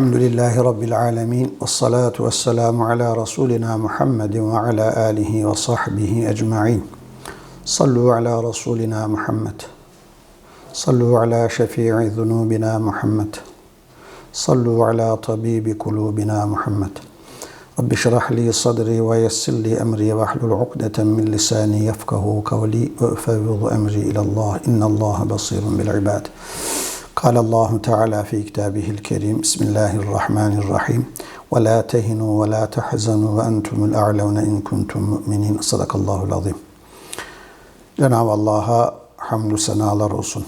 الحمد لله رب العالمين والصلاة والسلام على رسولنا محمد وعلى آله وصحبه أجمعين. صلوا على رسولنا محمد. صلوا على شفيع ذنوبنا محمد. صلوا على طبيب قلوبنا محمد. رب اشرح لي صدري ويسر لي أمري واحلل عقدة من لساني يفقه قولي وأفوض أمري إلى الله. إن الله بصير بالعباد. قال الله تعالى في كتابه الكريم بسم الله الرحمن الرحيم ولا تهنوا ولا تحزنوا وأنتم الأعلون إن كنتم مؤمنين صدق الله العظيم Cenab-ı Allah'a hamdü senalar olsun.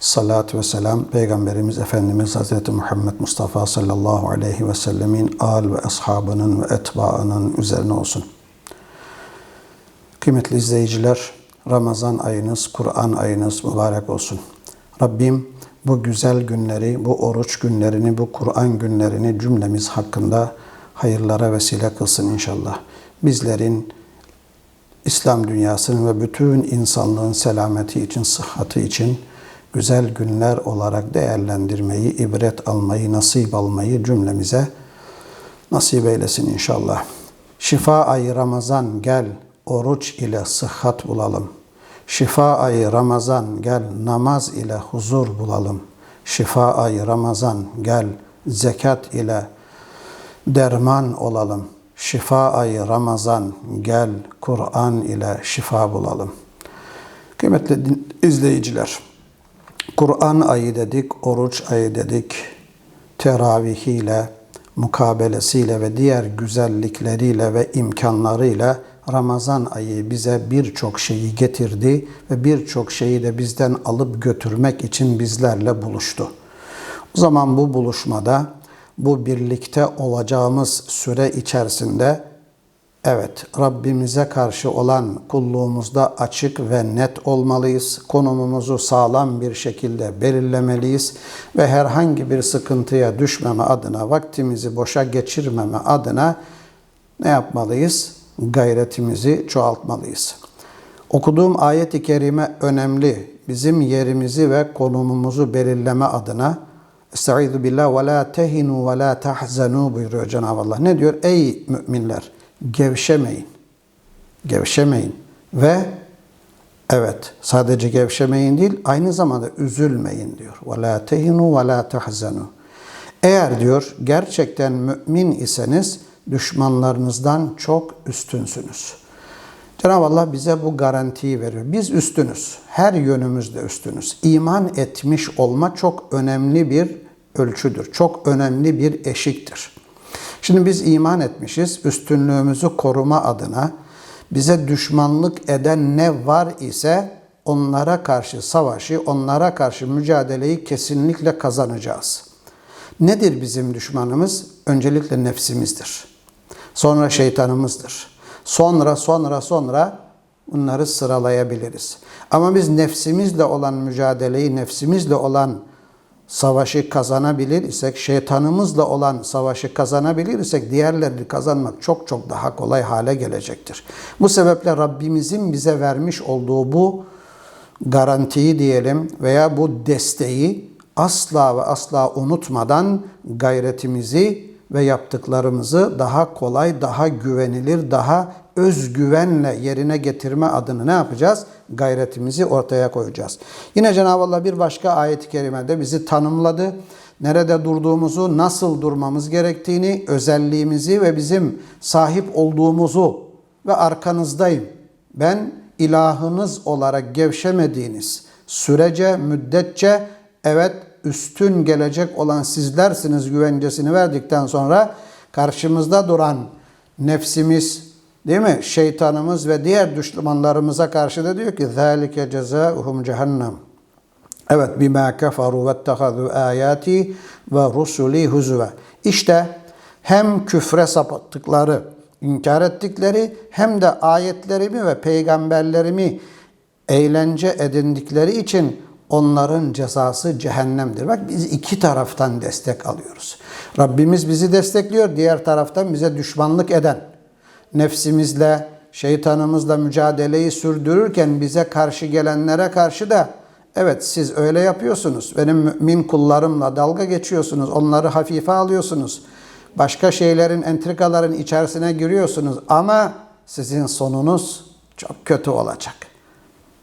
Salat ve selam Peygamberimiz Efendimiz Hz. Muhammed Mustafa sallallahu aleyhi ve sellemin al ve ashabının ve etbaının üzerine olsun. Kıymetli izleyiciler, Ramazan ayınız, Kur'an ayınız mübarek olsun. Rabbim bu güzel günleri, bu oruç günlerini, bu Kur'an günlerini cümlemiz hakkında hayırlara vesile kılsın inşallah. Bizlerin İslam dünyasının ve bütün insanlığın selameti için, sıhhati için güzel günler olarak değerlendirmeyi, ibret almayı, nasip almayı cümlemize nasip eylesin inşallah. Şifa ayı Ramazan gel, oruç ile sıhhat bulalım. Şifa ayı Ramazan gel namaz ile huzur bulalım. Şifa ayı Ramazan gel zekat ile derman olalım. Şifa ayı Ramazan gel Kur'an ile şifa bulalım. Kıymetli izleyiciler, Kur'an ayı dedik, oruç ayı dedik, teravihiyle, mukabelesiyle ve diğer güzellikleriyle ve imkanlarıyla Ramazan ayı bize birçok şeyi getirdi ve birçok şeyi de bizden alıp götürmek için bizlerle buluştu. O zaman bu buluşmada bu birlikte olacağımız süre içerisinde evet Rabbimize karşı olan kulluğumuzda açık ve net olmalıyız. Konumumuzu sağlam bir şekilde belirlemeliyiz ve herhangi bir sıkıntıya düşmeme adına, vaktimizi boşa geçirmeme adına ne yapmalıyız? Gayretimizi çoğaltmalıyız. Okuduğum ayet-i kerime önemli. Bizim yerimizi ve konumumuzu belirleme adına Estaizu billah ve la tehinu ve la tahzanu buyuruyor Cenab-ı Allah. Ne diyor? Ey müminler gevşemeyin. Gevşemeyin ve evet sadece gevşemeyin değil aynı zamanda üzülmeyin diyor. Ve la tehinu ve la tahzanu. Eğer diyor gerçekten mümin iseniz düşmanlarınızdan çok üstünsünüz. Cenab-ı Allah bize bu garantiyi veriyor. Biz üstünüz. Her yönümüzde üstünüz. İman etmiş olma çok önemli bir ölçüdür. Çok önemli bir eşiktir. Şimdi biz iman etmişiz. Üstünlüğümüzü koruma adına bize düşmanlık eden ne var ise onlara karşı savaşı, onlara karşı mücadeleyi kesinlikle kazanacağız. Nedir bizim düşmanımız? Öncelikle nefsimizdir. Sonra şeytanımızdır. Sonra sonra sonra bunları sıralayabiliriz. Ama biz nefsimizle olan mücadeleyi, nefsimizle olan savaşı kazanabilir isek, şeytanımızla olan savaşı kazanabilir isek diğerlerini kazanmak çok çok daha kolay hale gelecektir. Bu sebeple Rabbimizin bize vermiş olduğu bu garantiyi diyelim veya bu desteği asla ve asla unutmadan gayretimizi ve yaptıklarımızı daha kolay, daha güvenilir, daha özgüvenle yerine getirme adını ne yapacağız? Gayretimizi ortaya koyacağız. Yine Cenab-ı Allah bir başka ayet-i kerimede bizi tanımladı. Nerede durduğumuzu, nasıl durmamız gerektiğini, özelliğimizi ve bizim sahip olduğumuzu ve arkanızdayım. Ben ilahınız olarak gevşemediğiniz sürece, müddetçe evet üstün gelecek olan sizlersiniz güvencesini verdikten sonra karşımızda duran nefsimiz, değil mi? Şeytanımız ve diğer düşmanlarımıza karşı da diyor ki zalike cezauhum cehennem. Evet bima keferu vettehazu ayati ve rusuli huzve. İşte hem küfre sapıttıkları, inkar ettikleri hem de ayetlerimi ve peygamberlerimi eğlence edindikleri için onların cezası cehennemdir. Bak biz iki taraftan destek alıyoruz. Rabbimiz bizi destekliyor. Diğer taraftan bize düşmanlık eden, nefsimizle, şeytanımızla mücadeleyi sürdürürken bize karşı gelenlere karşı da Evet siz öyle yapıyorsunuz. Benim mümin kullarımla dalga geçiyorsunuz. Onları hafife alıyorsunuz. Başka şeylerin, entrikaların içerisine giriyorsunuz. Ama sizin sonunuz çok kötü olacak.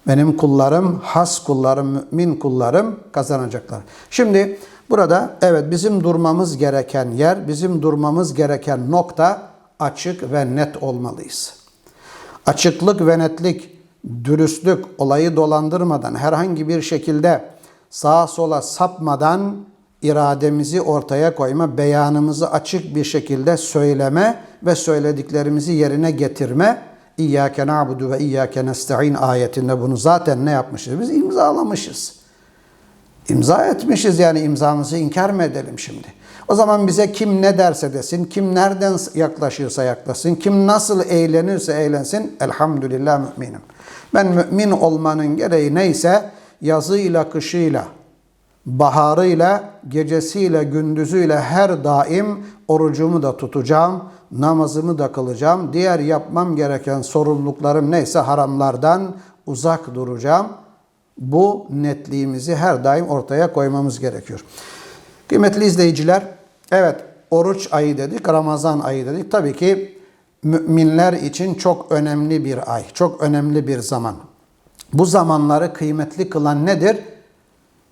Benim kullarım, has kullarım, mümin kullarım kazanacaklar. Şimdi burada evet bizim durmamız gereken yer, bizim durmamız gereken nokta açık ve net olmalıyız. Açıklık ve netlik, dürüstlük, olayı dolandırmadan, herhangi bir şekilde sağa sola sapmadan irademizi ortaya koyma, beyanımızı açık bir şekilde söyleme ve söylediklerimizi yerine getirme. İyyâke na'budu ve iyyâke nesta'in ayetinde bunu zaten ne yapmışız? Biz imzalamışız. İmza etmişiz yani imzamızı inkar mı edelim şimdi? O zaman bize kim ne derse desin, kim nereden yaklaşırsa yaklaşsın, kim nasıl eğlenirse eğlensin, elhamdülillah müminim. Ben mümin olmanın gereği neyse yazıyla, kışıyla, baharıyla, gecesiyle, gündüzüyle her daim orucumu da tutacağım, namazımı da kılacağım. Diğer yapmam gereken sorumluluklarım neyse haramlardan uzak duracağım. Bu netliğimizi her daim ortaya koymamız gerekiyor. Kıymetli izleyiciler, evet oruç ayı dedik, Ramazan ayı dedik. Tabii ki müminler için çok önemli bir ay, çok önemli bir zaman. Bu zamanları kıymetli kılan nedir?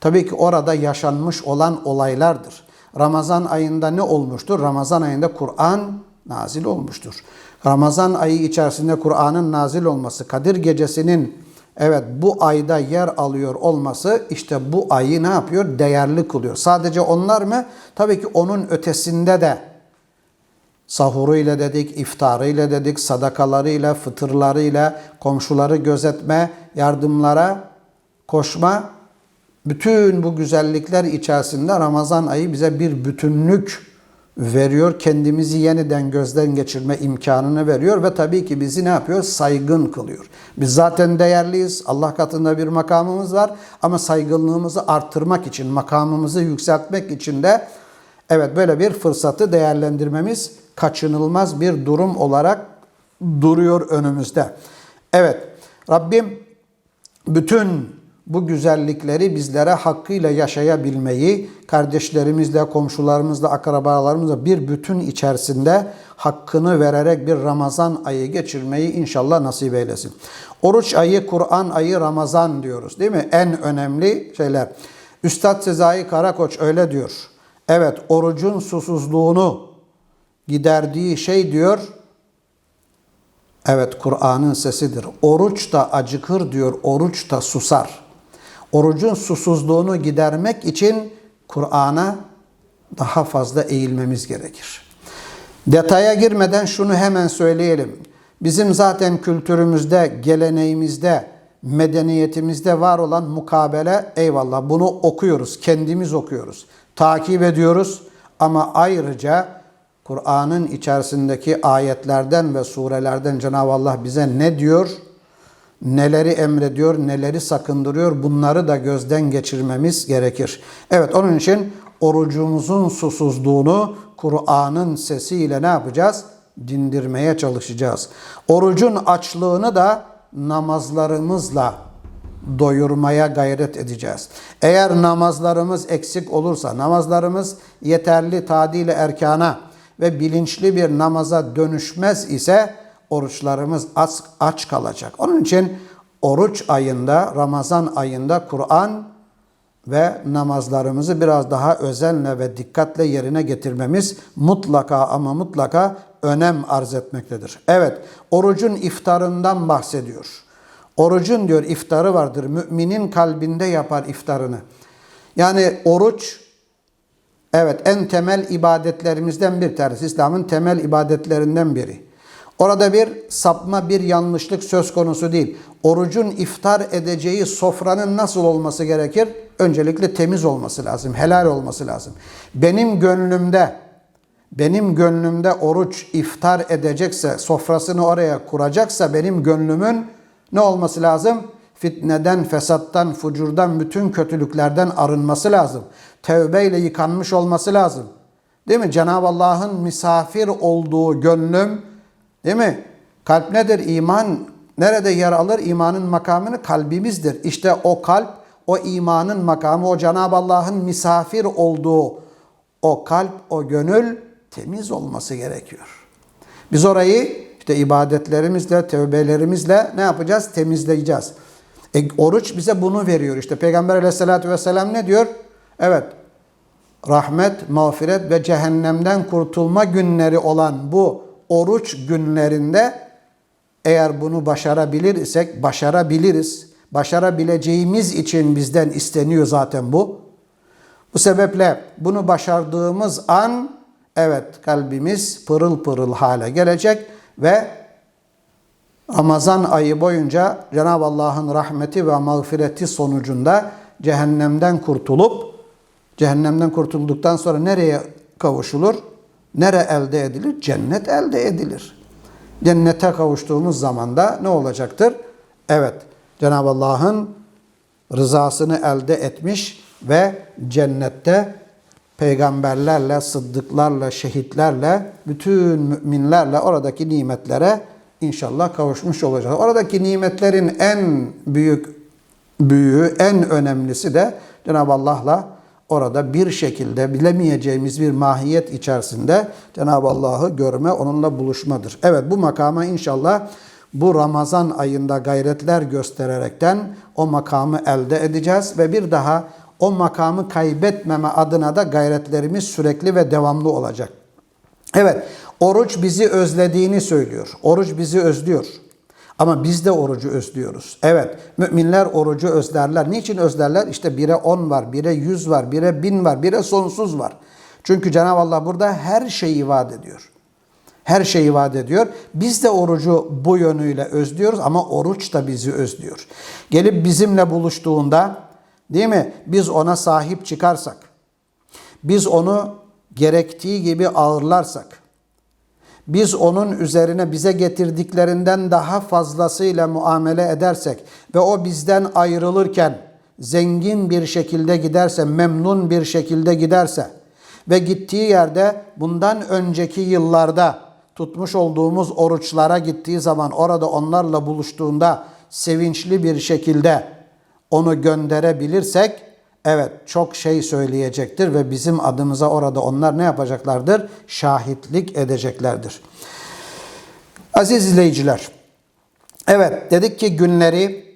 Tabii ki orada yaşanmış olan olaylardır. Ramazan ayında ne olmuştur? Ramazan ayında Kur'an nazil olmuştur. Ramazan ayı içerisinde Kur'an'ın nazil olması, Kadir gecesinin evet bu ayda yer alıyor olması işte bu ayı ne yapıyor? Değerli kılıyor. Sadece onlar mı? Tabii ki onun ötesinde de sahuruyla dedik, iftarıyla dedik, sadakalarıyla, fıtırlarıyla, komşuları gözetme, yardımlara koşma. Bütün bu güzellikler içerisinde Ramazan ayı bize bir bütünlük veriyor. Kendimizi yeniden gözden geçirme imkanını veriyor ve tabii ki bizi ne yapıyor? Saygın kılıyor. Biz zaten değerliyiz. Allah katında bir makamımız var ama saygınlığımızı arttırmak için, makamımızı yükseltmek için de evet böyle bir fırsatı değerlendirmemiz kaçınılmaz bir durum olarak duruyor önümüzde. Evet, Rabbim bütün bu güzellikleri bizlere hakkıyla yaşayabilmeyi, kardeşlerimizle, komşularımızla, akrabalarımızla bir bütün içerisinde hakkını vererek bir Ramazan ayı geçirmeyi inşallah nasip eylesin. Oruç ayı, Kur'an ayı, Ramazan diyoruz değil mi? En önemli şeyler. Üstad Sezai Karakoç öyle diyor. Evet, orucun susuzluğunu giderdiği şey diyor, Evet Kur'an'ın sesidir. Oruç da acıkır diyor, oruç da susar. Orucun susuzluğunu gidermek için Kur'an'a daha fazla eğilmemiz gerekir. Detaya girmeden şunu hemen söyleyelim. Bizim zaten kültürümüzde, geleneğimizde, medeniyetimizde var olan mukabele eyvallah bunu okuyoruz, kendimiz okuyoruz, takip ediyoruz ama ayrıca Kur'an'ın içerisindeki ayetlerden ve surelerden Cenab-ı Allah bize ne diyor? Neleri emrediyor, neleri sakındırıyor bunları da gözden geçirmemiz gerekir. Evet onun için orucumuzun susuzluğunu Kur'an'ın sesiyle ne yapacağız? Dindirmeye çalışacağız. Orucun açlığını da namazlarımızla doyurmaya gayret edeceğiz. Eğer namazlarımız eksik olursa, namazlarımız yeterli tadile erkana ve bilinçli bir namaza dönüşmez ise oruçlarımız aç, aç kalacak. Onun için oruç ayında, Ramazan ayında Kur'an ve namazlarımızı biraz daha özenle ve dikkatle yerine getirmemiz mutlaka ama mutlaka önem arz etmektedir. Evet, orucun iftarından bahsediyor. Orucun diyor iftarı vardır. Müminin kalbinde yapar iftarını. Yani oruç evet en temel ibadetlerimizden bir tanesi. İslam'ın temel ibadetlerinden biri. Orada bir sapma, bir yanlışlık söz konusu değil. Orucun iftar edeceği sofranın nasıl olması gerekir? Öncelikle temiz olması lazım, helal olması lazım. Benim gönlümde, benim gönlümde oruç iftar edecekse, sofrasını oraya kuracaksa benim gönlümün ne olması lazım? Fitneden, fesattan, fucurdan, bütün kötülüklerden arınması lazım. Tevbeyle yıkanmış olması lazım. Değil mi? Cenab-ı Allah'ın misafir olduğu gönlüm, Değil mi? Kalp nedir? İman nerede yer alır? İmanın makamını kalbimizdir. İşte o kalp o imanın makamı, o Cenab-ı Allah'ın misafir olduğu o kalp, o gönül temiz olması gerekiyor. Biz orayı işte ibadetlerimizle, tövbelerimizle ne yapacağız? Temizleyeceğiz. E, oruç bize bunu veriyor. İşte Peygamber aleyhissalatü vesselam ne diyor? Evet, rahmet, mağfiret ve cehennemden kurtulma günleri olan bu oruç günlerinde eğer bunu başarabilir isek başarabiliriz. Başarabileceğimiz için bizden isteniyor zaten bu. Bu sebeple bunu başardığımız an evet kalbimiz pırıl pırıl hale gelecek ve Ramazan ayı boyunca Cenab-ı Allah'ın rahmeti ve mağfireti sonucunda cehennemden kurtulup cehennemden kurtulduktan sonra nereye kavuşulur? Nere elde edilir? Cennet elde edilir. Cennete kavuştuğumuz zaman da ne olacaktır? Evet, Cenab-ı Allah'ın rızasını elde etmiş ve cennette peygamberlerle, sıddıklarla, şehitlerle, bütün müminlerle oradaki nimetlere inşallah kavuşmuş olacağız. Oradaki nimetlerin en büyük büyüğü, en önemlisi de Cenab-ı Allah'la orada bir şekilde bilemeyeceğimiz bir mahiyet içerisinde Cenab-ı Allah'ı görme, onunla buluşmadır. Evet bu makama inşallah bu Ramazan ayında gayretler göstererekten o makamı elde edeceğiz ve bir daha o makamı kaybetmeme adına da gayretlerimiz sürekli ve devamlı olacak. Evet, oruç bizi özlediğini söylüyor. Oruç bizi özlüyor. Ama biz de orucu özlüyoruz. Evet, müminler orucu özlerler. Niçin özlerler? İşte bire on var, bire yüz var, bire bin var, bire sonsuz var. Çünkü Cenab-ı Allah burada her şeyi vaat ediyor. Her şeyi vaat ediyor. Biz de orucu bu yönüyle özlüyoruz ama oruç da bizi özlüyor. Gelip bizimle buluştuğunda değil mi? Biz ona sahip çıkarsak, biz onu gerektiği gibi ağırlarsak, biz onun üzerine bize getirdiklerinden daha fazlasıyla muamele edersek ve o bizden ayrılırken zengin bir şekilde giderse, memnun bir şekilde giderse ve gittiği yerde bundan önceki yıllarda tutmuş olduğumuz oruçlara gittiği zaman orada onlarla buluştuğunda sevinçli bir şekilde onu gönderebilirsek evet çok şey söyleyecektir ve bizim adımıza orada onlar ne yapacaklardır? Şahitlik edeceklerdir. Aziz izleyiciler, evet dedik ki günleri,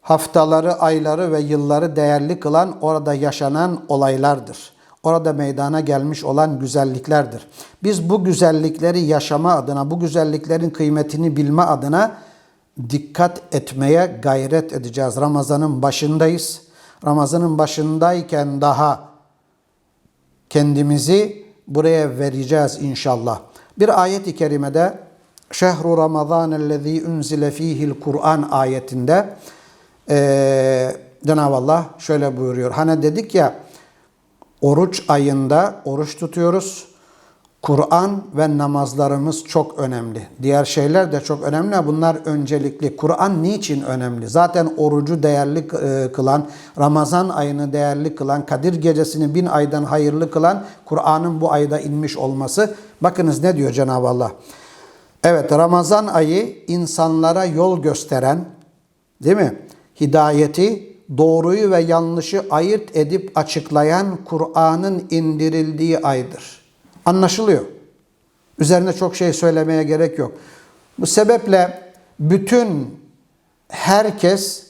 haftaları, ayları ve yılları değerli kılan orada yaşanan olaylardır. Orada meydana gelmiş olan güzelliklerdir. Biz bu güzellikleri yaşama adına, bu güzelliklerin kıymetini bilme adına dikkat etmeye gayret edeceğiz. Ramazanın başındayız. Ramazanın başındayken daha kendimizi buraya vereceğiz inşallah. Bir ayet-i kerimede Şehru Ramazan ellezî unzile fîhil Kur'an ayetinde ee, Cenab-ı Allah şöyle buyuruyor. Hani dedik ya oruç ayında oruç tutuyoruz. Kur'an ve namazlarımız çok önemli. Diğer şeyler de çok önemli. Bunlar öncelikli. Kur'an niçin önemli? Zaten orucu değerli kılan, Ramazan ayını değerli kılan, Kadir gecesini bin aydan hayırlı kılan Kur'an'ın bu ayda inmiş olması. Bakınız ne diyor Cenab-ı Allah? Evet Ramazan ayı insanlara yol gösteren, değil mi? Hidayeti, doğruyu ve yanlışı ayırt edip açıklayan Kur'an'ın indirildiği aydır. Anlaşılıyor. Üzerine çok şey söylemeye gerek yok. Bu sebeple bütün herkes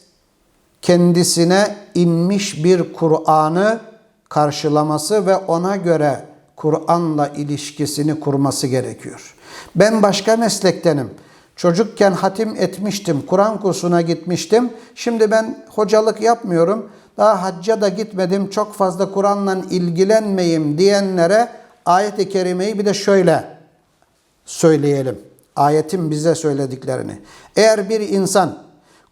kendisine inmiş bir Kur'an'ı karşılaması ve ona göre Kur'an'la ilişkisini kurması gerekiyor. Ben başka meslektenim. Çocukken hatim etmiştim, Kur'an kursuna gitmiştim. Şimdi ben hocalık yapmıyorum. Daha hacca da gitmedim, çok fazla Kur'an'la ilgilenmeyeyim diyenlere ayet-i kerimeyi bir de şöyle söyleyelim. Ayetin bize söylediklerini. Eğer bir insan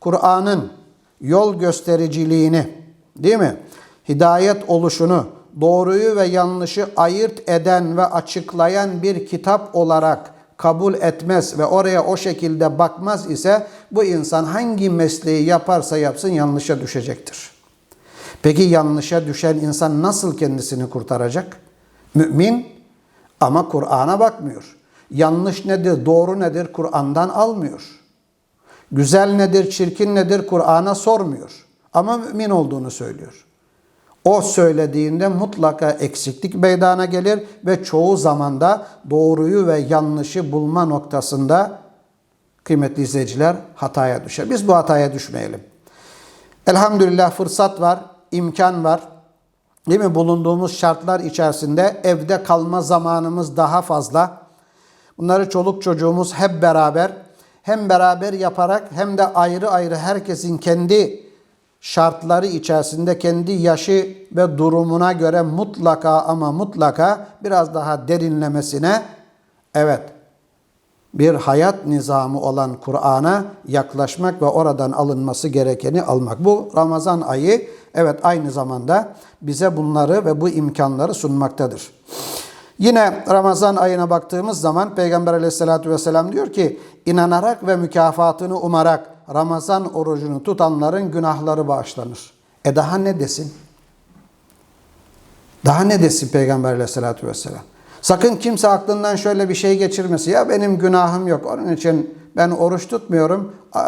Kur'an'ın yol göstericiliğini, değil mi? Hidayet oluşunu, doğruyu ve yanlışı ayırt eden ve açıklayan bir kitap olarak kabul etmez ve oraya o şekilde bakmaz ise bu insan hangi mesleği yaparsa yapsın yanlışa düşecektir. Peki yanlışa düşen insan nasıl kendisini kurtaracak? Mümin ama Kur'an'a bakmıyor. Yanlış nedir, doğru nedir Kur'an'dan almıyor. Güzel nedir, çirkin nedir Kur'an'a sormuyor. ama mümin olduğunu söylüyor. O söylediğinde mutlaka eksiklik meydana gelir ve çoğu zamanda doğruyu ve yanlışı bulma noktasında kıymetli izleyiciler hataya düşer. Biz bu hataya düşmeyelim. Elhamdülillah fırsat var, imkan var. Değil mi? Bulunduğumuz şartlar içerisinde evde kalma zamanımız daha fazla. Bunları çoluk çocuğumuz hep beraber hem beraber yaparak hem de ayrı ayrı herkesin kendi şartları içerisinde kendi yaşı ve durumuna göre mutlaka ama mutlaka biraz daha derinlemesine evet bir hayat nizamı olan Kur'an'a yaklaşmak ve oradan alınması gerekeni almak. Bu Ramazan ayı evet aynı zamanda bize bunları ve bu imkanları sunmaktadır. Yine Ramazan ayına baktığımız zaman Peygamber aleyhissalatü vesselam diyor ki inanarak ve mükafatını umarak Ramazan orucunu tutanların günahları bağışlanır. E daha ne desin? Daha ne desin Peygamber aleyhissalatü vesselam? Sakın kimse aklından şöyle bir şey geçirmesin. Ya benim günahım yok. Onun için ben oruç tutmuyorum. Ee,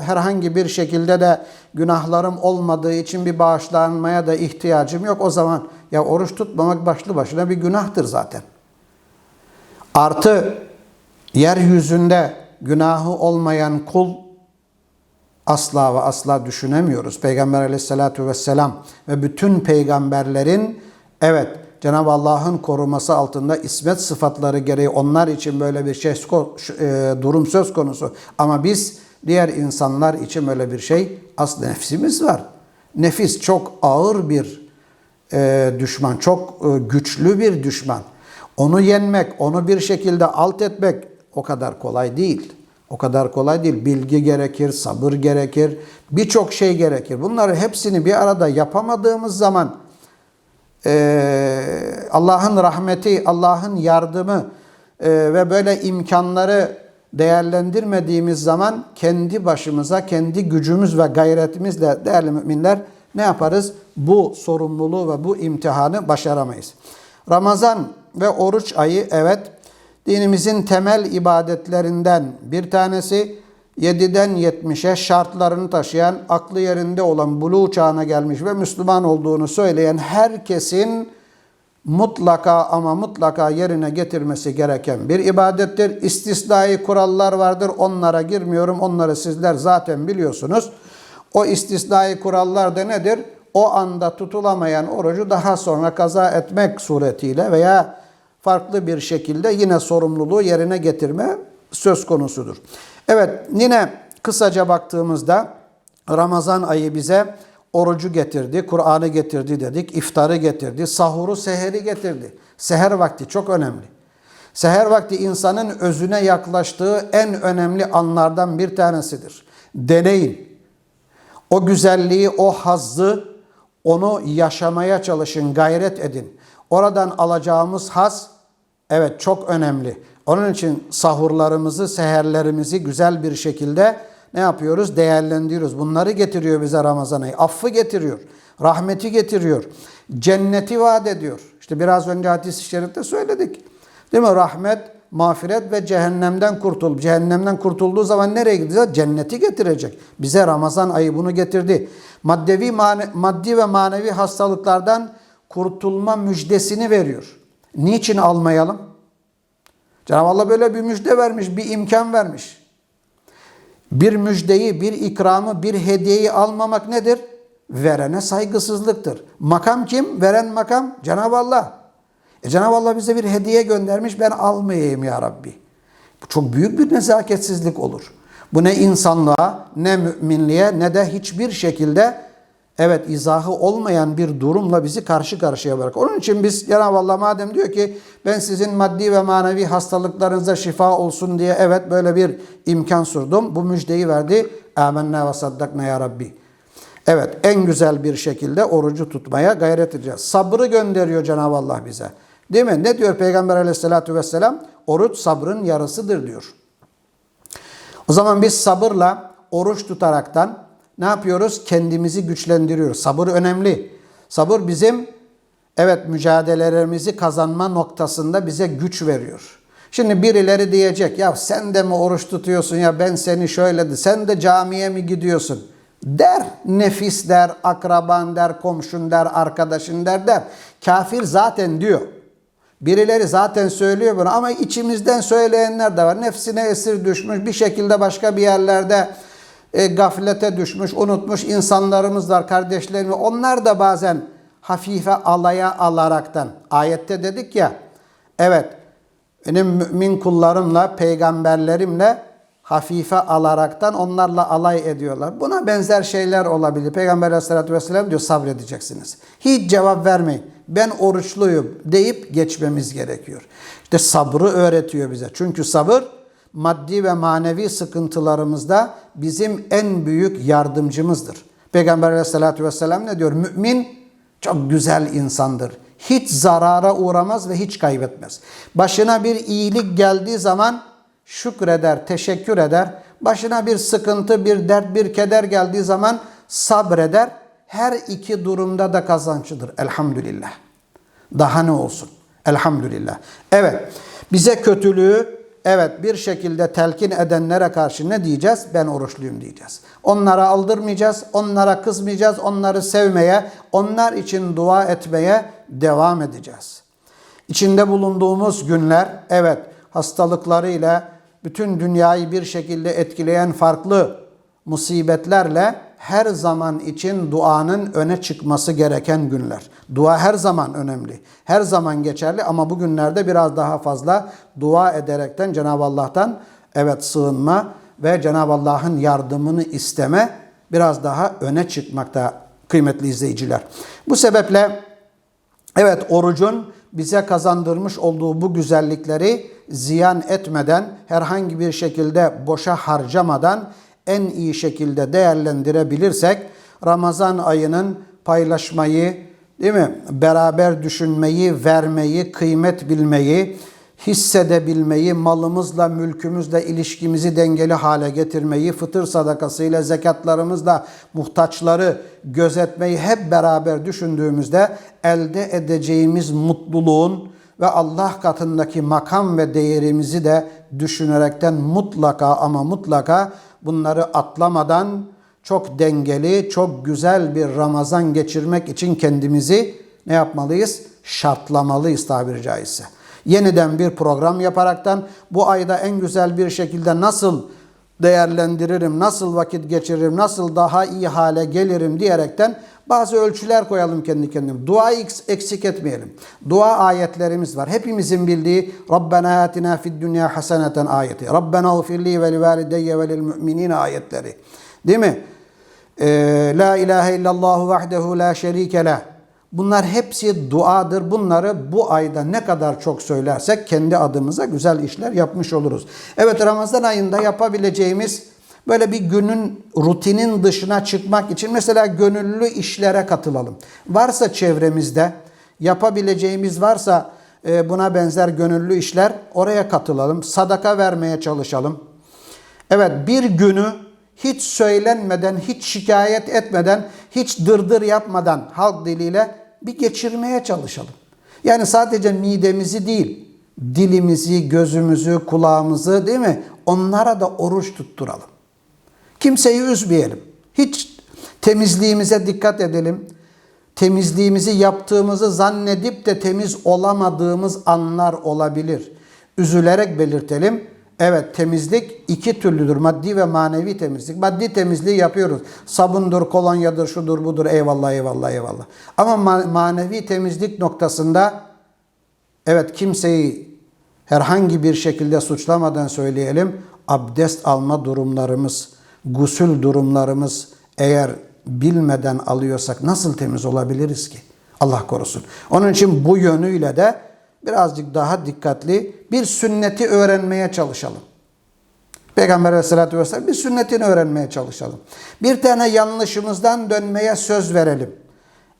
herhangi bir şekilde de günahlarım olmadığı için bir bağışlanmaya da ihtiyacım yok. O zaman ya oruç tutmamak başlı başına bir günahtır zaten. Artı yeryüzünde günahı olmayan kul asla ve asla düşünemiyoruz. Peygamber aleyhissalatü vesselam ve bütün peygamberlerin evet Cenab-ı Allah'ın koruması altında ismet sıfatları gereği onlar için böyle bir şey e, durum söz konusu. Ama biz diğer insanlar için böyle bir şey aslı nefsimiz var. Nefis çok ağır bir e, düşman, çok e, güçlü bir düşman. Onu yenmek, onu bir şekilde alt etmek o kadar kolay değil. O kadar kolay değil. Bilgi gerekir, sabır gerekir, birçok şey gerekir. Bunları hepsini bir arada yapamadığımız zaman e, Allah'ın rahmeti, Allah'ın yardımı e, ve böyle imkanları değerlendirmediğimiz zaman kendi başımıza, kendi gücümüz ve gayretimizle değerli müminler ne yaparız? Bu sorumluluğu ve bu imtihanı başaramayız. Ramazan ve oruç ayı evet dinimizin temel ibadetlerinden bir tanesi 7'den 70'e şartlarını taşıyan, aklı yerinde olan buluğ çağına gelmiş ve Müslüman olduğunu söyleyen herkesin mutlaka ama mutlaka yerine getirmesi gereken bir ibadettir. İstisnai kurallar vardır. Onlara girmiyorum. Onları sizler zaten biliyorsunuz. O istisnai kurallar da nedir? O anda tutulamayan orucu daha sonra kaza etmek suretiyle veya farklı bir şekilde yine sorumluluğu yerine getirme söz konusudur. Evet yine kısaca baktığımızda Ramazan ayı bize orucu getirdi, Kur'an'ı getirdi dedik, iftarı getirdi, sahuru, seheri getirdi. Seher vakti çok önemli. Seher vakti insanın özüne yaklaştığı en önemli anlardan bir tanesidir. Deneyin. O güzelliği, o hazzı, onu yaşamaya çalışın, gayret edin. Oradan alacağımız haz, evet çok önemli. Onun için sahurlarımızı, seherlerimizi güzel bir şekilde ne yapıyoruz? Değerlendiriyoruz. Bunları getiriyor bize Ramazan ayı. Affı getiriyor. Rahmeti getiriyor. Cenneti vaat ediyor. İşte biraz önce hadis-i şerifte söyledik. Değil mi? Rahmet, mağfiret ve cehennemden kurtul. Cehennemden kurtulduğu zaman nereye gidecek? Cenneti getirecek. Bize Ramazan ayı bunu getirdi. Maddevi, maddi ve manevi hastalıklardan kurtulma müjdesini veriyor. Niçin almayalım? Cenab-ı Allah böyle bir müjde vermiş, bir imkan vermiş. Bir müjdeyi, bir ikramı, bir hediyeyi almamak nedir? Verene saygısızlıktır. Makam kim? Veren makam Cenab-ı Allah. E Cenab-ı Allah bize bir hediye göndermiş, ben almayayım ya Rabbi. Bu çok büyük bir nezaketsizlik olur. Bu ne insanlığa, ne müminliğe, ne de hiçbir şekilde evet izahı olmayan bir durumla bizi karşı karşıya bırak. Onun için biz Cenab-ı Allah madem diyor ki ben sizin maddi ve manevi hastalıklarınıza şifa olsun diye evet böyle bir imkan sundum. Bu müjdeyi verdi. Amenna ve saddakna ya Rabbi. Evet en güzel bir şekilde orucu tutmaya gayret edeceğiz. Sabrı gönderiyor Cenab-ı Allah bize. Değil mi? Ne diyor Peygamber aleyhissalatü vesselam? Oruç sabrın yarısıdır diyor. O zaman biz sabırla oruç tutaraktan ne yapıyoruz? Kendimizi güçlendiriyoruz. Sabır önemli. Sabır bizim evet mücadelelerimizi kazanma noktasında bize güç veriyor. Şimdi birileri diyecek ya sen de mi oruç tutuyorsun ya ben seni şöyle de sen de camiye mi gidiyorsun Der. Nefis der, akraban der, komşun der, arkadaşın der der. Kafir zaten diyor. Birileri zaten söylüyor bunu ama içimizden söyleyenler de var. Nefsine esir düşmüş bir şekilde başka bir yerlerde e, gaflete düşmüş, unutmuş insanlarımız var, kardeşlerimiz. Onlar da bazen hafife alaya alaraktan. Ayette dedik ya, evet benim mümin kullarımla, peygamberlerimle hafife alaraktan onlarla alay ediyorlar. Buna benzer şeyler olabilir. Peygamber aleyhissalatü vesselam diyor sabredeceksiniz. Hiç cevap vermeyin. Ben oruçluyum deyip geçmemiz gerekiyor. İşte sabrı öğretiyor bize. Çünkü sabır maddi ve manevi sıkıntılarımızda bizim en büyük yardımcımızdır. Peygamber aleyhissalatü vesselam ne diyor? Mümin çok güzel insandır. Hiç zarara uğramaz ve hiç kaybetmez. Başına bir iyilik geldiği zaman şükreder, teşekkür eder. Başına bir sıkıntı, bir dert, bir keder geldiği zaman sabreder. Her iki durumda da kazançlıdır. Elhamdülillah. Daha ne olsun? Elhamdülillah. Evet. Bize kötülüğü evet bir şekilde telkin edenlere karşı ne diyeceğiz? Ben oruçluyum diyeceğiz. Onlara aldırmayacağız, onlara kızmayacağız, onları sevmeye, onlar için dua etmeye devam edeceğiz. İçinde bulunduğumuz günler evet hastalıklarıyla bütün dünyayı bir şekilde etkileyen farklı musibetlerle her zaman için duanın öne çıkması gereken günler. Dua her zaman önemli. Her zaman geçerli ama bugünlerde biraz daha fazla dua ederekten Cenab-ı Allah'tan evet sığınma ve Cenab-ı Allah'ın yardımını isteme biraz daha öne çıkmakta kıymetli izleyiciler. Bu sebeple evet orucun bize kazandırmış olduğu bu güzellikleri ziyan etmeden, herhangi bir şekilde boşa harcamadan en iyi şekilde değerlendirebilirsek Ramazan ayının paylaşmayı, değil mi? Beraber düşünmeyi, vermeyi, kıymet bilmeyi, hissedebilmeyi, malımızla, mülkümüzle ilişkimizi dengeli hale getirmeyi, fıtır sadakasıyla, zekatlarımızla muhtaçları gözetmeyi hep beraber düşündüğümüzde elde edeceğimiz mutluluğun ve Allah katındaki makam ve değerimizi de düşünerekten mutlaka ama mutlaka bunları atlamadan çok dengeli, çok güzel bir Ramazan geçirmek için kendimizi ne yapmalıyız? Şartlamalıyız tabiri caizse. Yeniden bir program yaparaktan bu ayda en güzel bir şekilde nasıl değerlendiririm, nasıl vakit geçiririm, nasıl daha iyi hale gelirim diyerekten bazı ölçüler koyalım kendi kendimize. Duayı eksik etmeyelim. Dua ayetlerimiz var. Hepimizin bildiği Rabbena atina fid dünya haseneten ayeti. Rabbena gfirli ve li valideyye ve lil müminine ayetleri. Değil mi? Ee, la ilahe illallah vahdehu la şerike la. Bunlar hepsi duadır. Bunları bu ayda ne kadar çok söylersek kendi adımıza güzel işler yapmış oluruz. Evet Ramazan ayında yapabileceğimiz böyle bir günün rutinin dışına çıkmak için mesela gönüllü işlere katılalım. Varsa çevremizde yapabileceğimiz varsa e, buna benzer gönüllü işler oraya katılalım. Sadaka vermeye çalışalım. Evet bir günü hiç söylenmeden, hiç şikayet etmeden, hiç dırdır yapmadan halk diliyle bir geçirmeye çalışalım. Yani sadece midemizi değil, dilimizi, gözümüzü, kulağımızı değil mi? Onlara da oruç tutturalım. Kimseyi üzmeyelim. Hiç temizliğimize dikkat edelim. Temizliğimizi yaptığımızı zannedip de temiz olamadığımız anlar olabilir. Üzülerek belirtelim. Evet temizlik iki türlüdür. Maddi ve manevi temizlik. Maddi temizliği yapıyoruz. Sabundur, kolonyadır, şudur, budur. Eyvallah, eyvallah, eyvallah. Ama manevi temizlik noktasında evet kimseyi herhangi bir şekilde suçlamadan söyleyelim. Abdest alma durumlarımız, gusül durumlarımız eğer bilmeden alıyorsak nasıl temiz olabiliriz ki? Allah korusun. Onun için bu yönüyle de birazcık daha dikkatli bir sünneti öğrenmeye çalışalım. Peygamber aleyhissalatü vesselam bir sünnetini öğrenmeye çalışalım. Bir tane yanlışımızdan dönmeye söz verelim.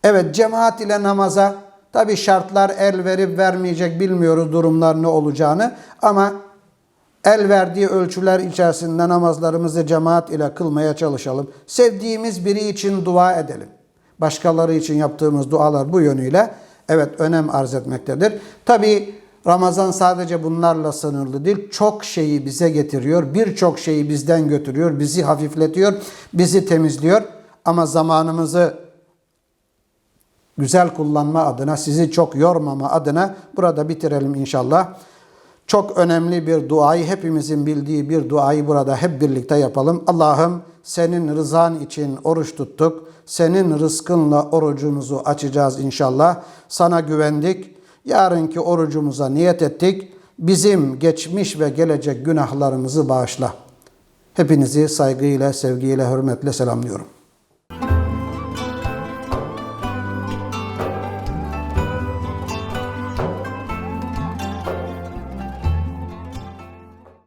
Evet cemaat ile namaza tabi şartlar el verip vermeyecek bilmiyoruz durumlar ne olacağını ama el verdiği ölçüler içerisinde namazlarımızı cemaat ile kılmaya çalışalım. Sevdiğimiz biri için dua edelim. Başkaları için yaptığımız dualar bu yönüyle evet önem arz etmektedir. Tabi Ramazan sadece bunlarla sınırlı değil. Çok şeyi bize getiriyor. Birçok şeyi bizden götürüyor. Bizi hafifletiyor. Bizi temizliyor. ama zamanımızı güzel kullanma adına, sizi çok yormama adına burada bitirelim inşallah. Çok önemli bir duayı, hepimizin bildiği bir duayı burada hep birlikte yapalım. Allah'ım senin rızan için oruç tuttuk. Senin rızkınla orucumuzu açacağız inşallah. Sana güvendik. Yarınki orucumuza niyet ettik. Bizim geçmiş ve gelecek günahlarımızı bağışla. Hepinizi saygıyla, sevgiyle, hürmetle selamlıyorum.